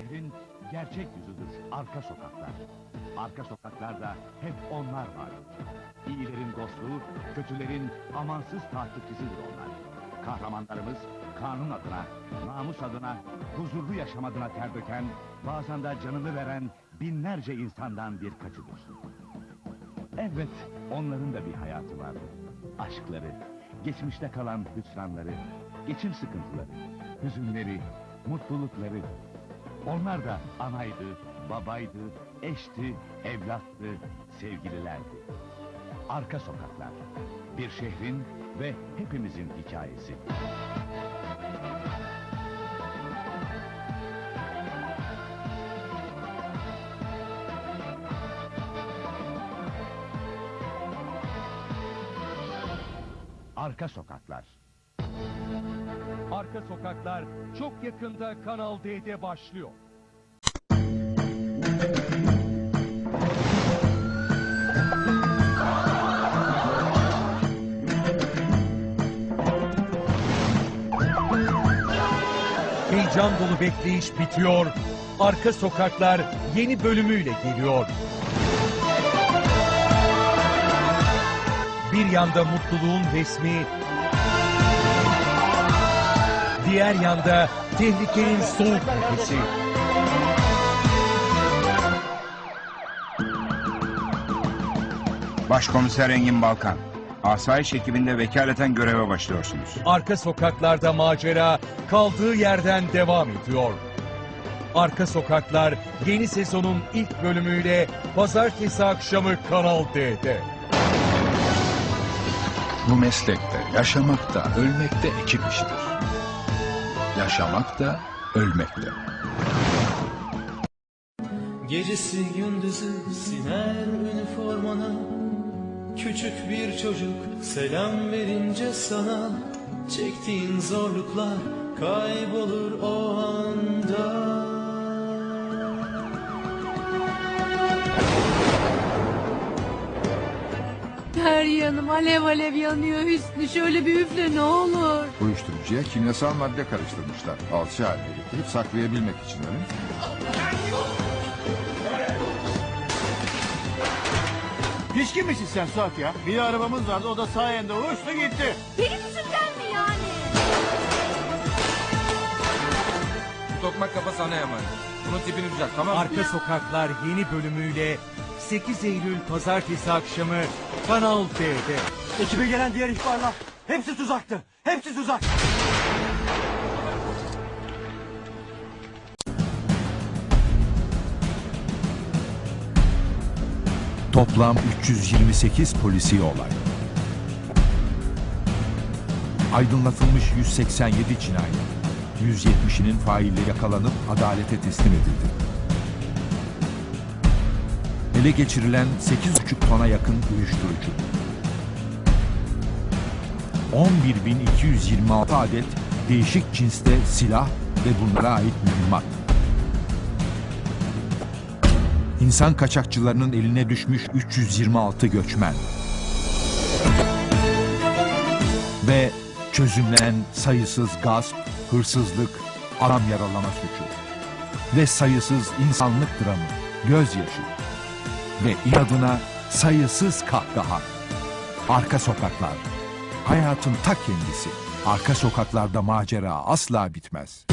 şehrin gerçek yüzüdür arka sokaklar. Arka sokaklarda hep onlar vardır. İyilerin dostu, kötülerin amansız takipçisidir onlar. Kahramanlarımız kanun adına, namus adına, huzurlu yaşam adına ter döken, bazen de canını veren binlerce insandan birkaçıdır. Evet, onların da bir hayatı vardı. Aşkları, geçmişte kalan hüsranları, geçim sıkıntıları, hüzünleri, mutlulukları. Onlar da anaydı, babaydı, eşti, evlattı, sevgililerdi. Arka sokaklar, bir şehrin ve hepimizin hikayesi. Arka sokaklar. Arka Sokaklar çok yakında Kanal D'de başlıyor. Heyecan dolu bekleyiş bitiyor. Arka Sokaklar yeni bölümüyle geliyor. Bir yanda mutluluğun resmi, diğer yanda tehlikenin soğuk nefesi. Başkomiser Engin Balkan. Asayiş ekibinde vekaleten göreve başlıyorsunuz. Arka sokaklarda macera kaldığı yerden devam ediyor. Arka Sokaklar yeni sezonun ilk bölümüyle pazartesi akşamı Kanal D'de. Bu meslekte yaşamak da ölmek de ekip işidir. Yaşamak da ölmek de. Gecesi gündüzü siner üniformana. Küçük bir çocuk selam verince sana. Çektiğin zorluklar kaybolur o anda Her yanım alev alev yanıyor Hüsnü. Şöyle bir üfle ne olur. Uyuşturucuya kimyasal madde karıştırmışlar. Alçı haline getirip saklayabilmek için öyle mi? Pişkin misin sen Suat ya? Bir arabamız vardı o da sayende uçtu gitti. Benim yüzümden mi yani? Tokmak kafa sana emanet. Bunun tipini düzelt tamam mı? Arka Sokaklar yeni bölümüyle 8 Eylül pazartesi akşamı Kanal D'de. Ekibe gelen diğer ihbarlar hepsi tuzaktı. Hepsi tuzak. Toplam 328 polisi olay. Aydınlatılmış 187 cinayet. 170'inin failleri yakalanıp adalete teslim edildi. Ele geçirilen 8,5 tona yakın uyuşturucu. 11.226 adet değişik cinste silah ve bunlara ait mühimmat. İnsan kaçakçılarının eline düşmüş 326 göçmen. Ve çözümlenen sayısız gasp, hırsızlık, adam yaralama suçu. Ve sayısız insanlık dramı, gözyaşı. Ve inadına sayısız kahkaha. Arka sokaklar. Hayatın ta kendisi. Arka sokaklarda macera asla bitmez.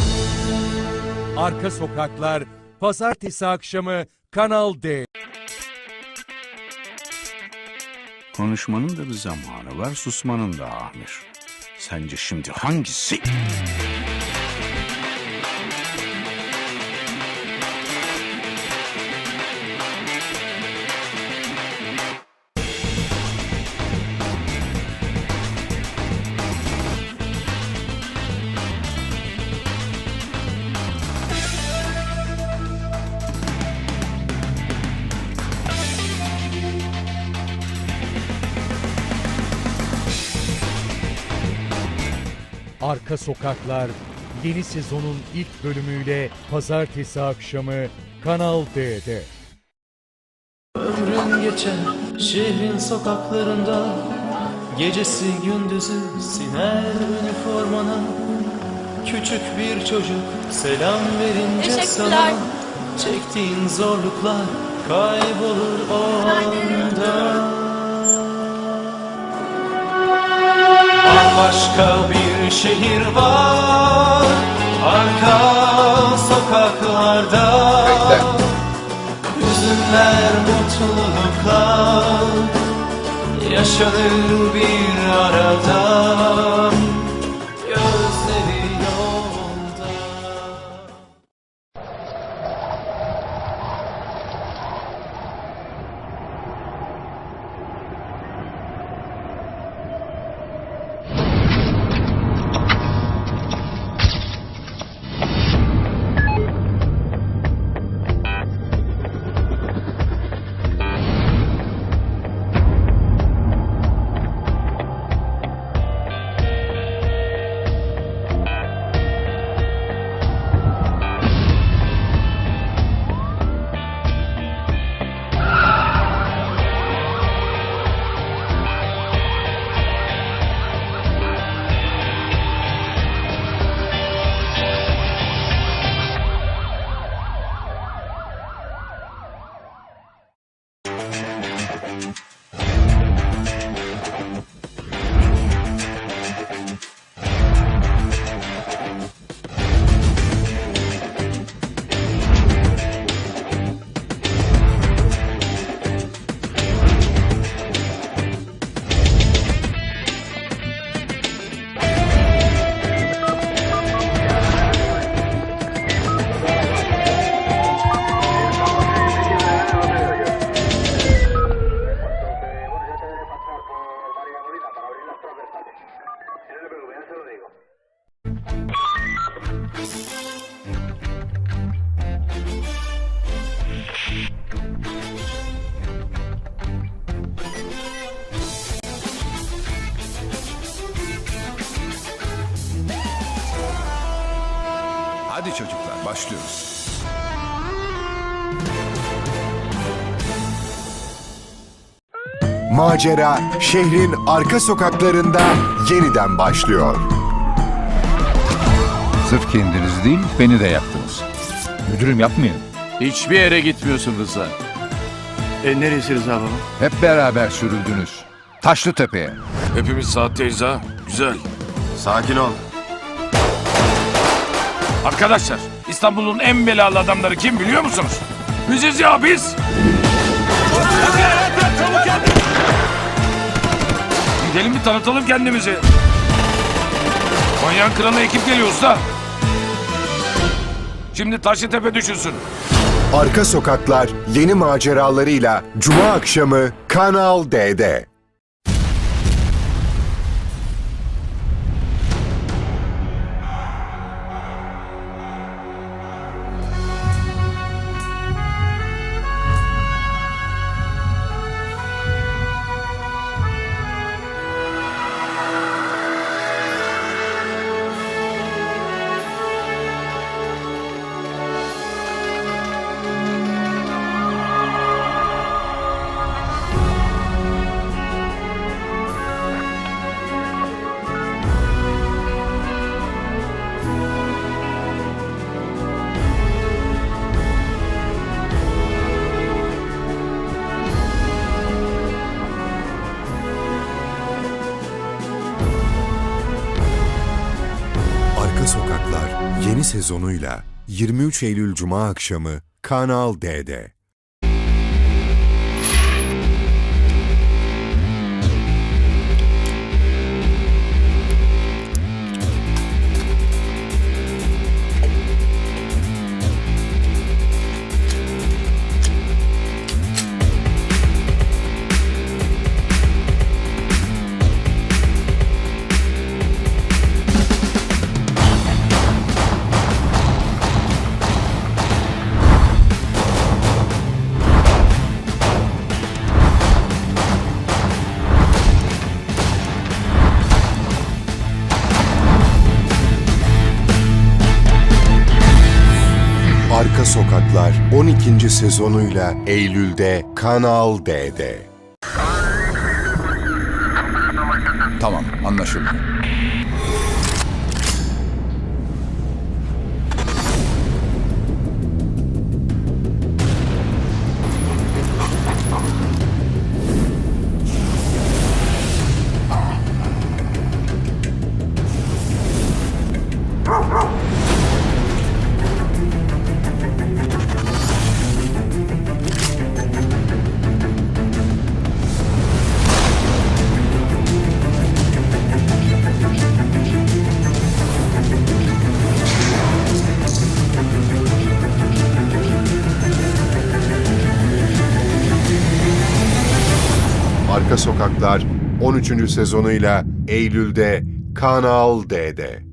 Arka Sokaklar pazartesi akşamı Kanal D. Konuşmanın da bir zamanı var, susmanın da Amir. Sence şimdi hangisi? Arka Sokaklar yeni sezonun ilk bölümüyle pazartesi akşamı Kanal D'de. Ömrün geçer şehrin sokaklarında Gecesi gündüzü siner üniformana. Küçük bir çocuk selam verince sana Çektiğin zorluklar kaybolur o anda Bambaşka bir şehir var. Arka sokaklarda Hüzünler, mutluluklar Yaşanır bir arada. Gözleri yolda Macera şehrin arka sokaklarında yeniden başlıyor. Sırf kendiniz değil beni de yaktınız. Müdürüm yapmayın. Hiçbir yere gitmiyorsun Rıza. E neresi Rıza baba? Hep beraber sürüldünüz. Taşlı Tepe'ye. Hepimiz saatteyiz ha. Güzel. Sakin ol. Arkadaşlar İstanbul'un en belalı adamları kim biliyor musunuz? Biziz ya biz. Gidelim bir tanıtalım kendimizi. Manyağın kralı ekip geliyor usta. Şimdi Taşlıtepe düşünsün. Arka sokaklar yeni maceralarıyla Cuma akşamı Kanal D'de. Sezonuyla 23 Eylül Cuma akşamı Kanal D'de. Sokaklar 12. sezonuyla Eylül'de Kanal D'de. Tamam anlaşıldı. Arka Sokaklar 13. sezonuyla Eylül'de Kanal D'de.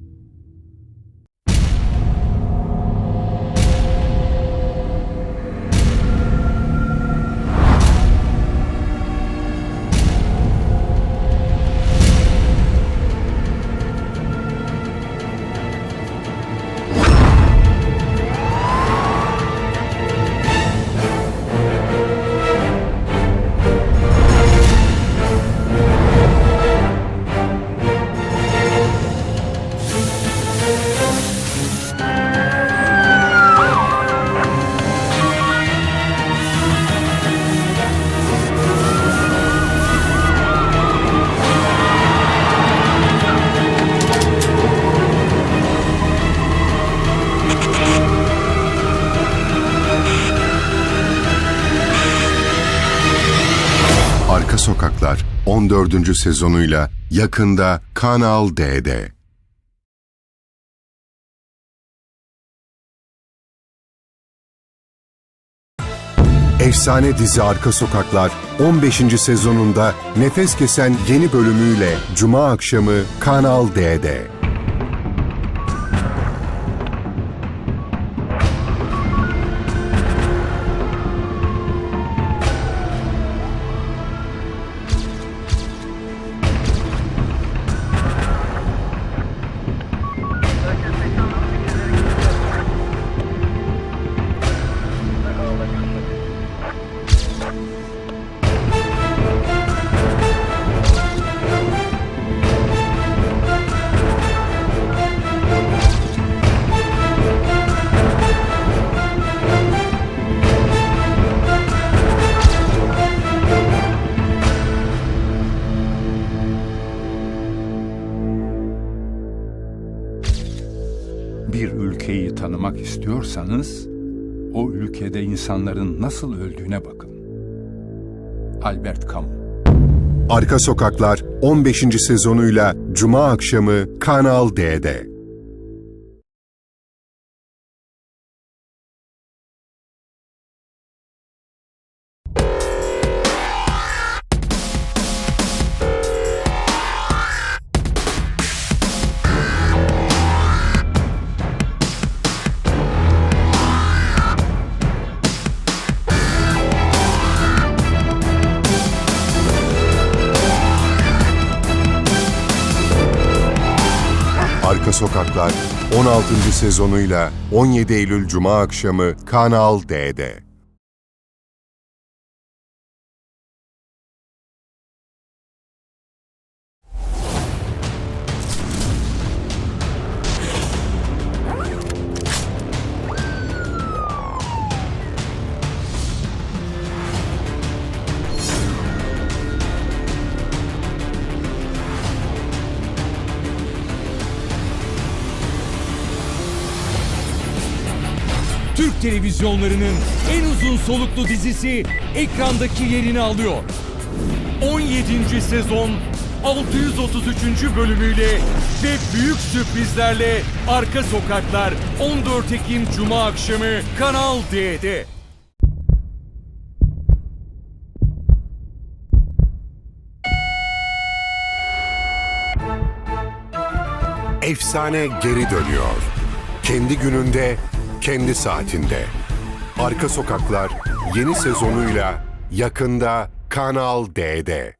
Sokaklar 14. sezonuyla yakında Kanal D'de. Efsane dizi Arka Sokaklar 15. sezonunda nefes kesen yeni bölümüyle Cuma akşamı Kanal D'de. İstiyorsanız, o ülkede insanların nasıl öldüğüne bakın. Albert Camus Arka Sokaklar 15. sezonuyla Cuma akşamı Kanal D'de. Sokaklar 16. sezonuyla 17 Eylül Cuma akşamı Kanal D'de. Televizyonlarının en uzun soluklu dizisi ekrandaki yerini alıyor. 17. sezon 633. bölümüyle ve büyük sürprizlerle Arka Sokaklar 14 Ekim Cuma akşamı Kanal D'de. Efsane geri dönüyor. Kendi gününde, kendi saatinde. Arka Sokaklar yeni sezonuyla yakında Kanal D'de.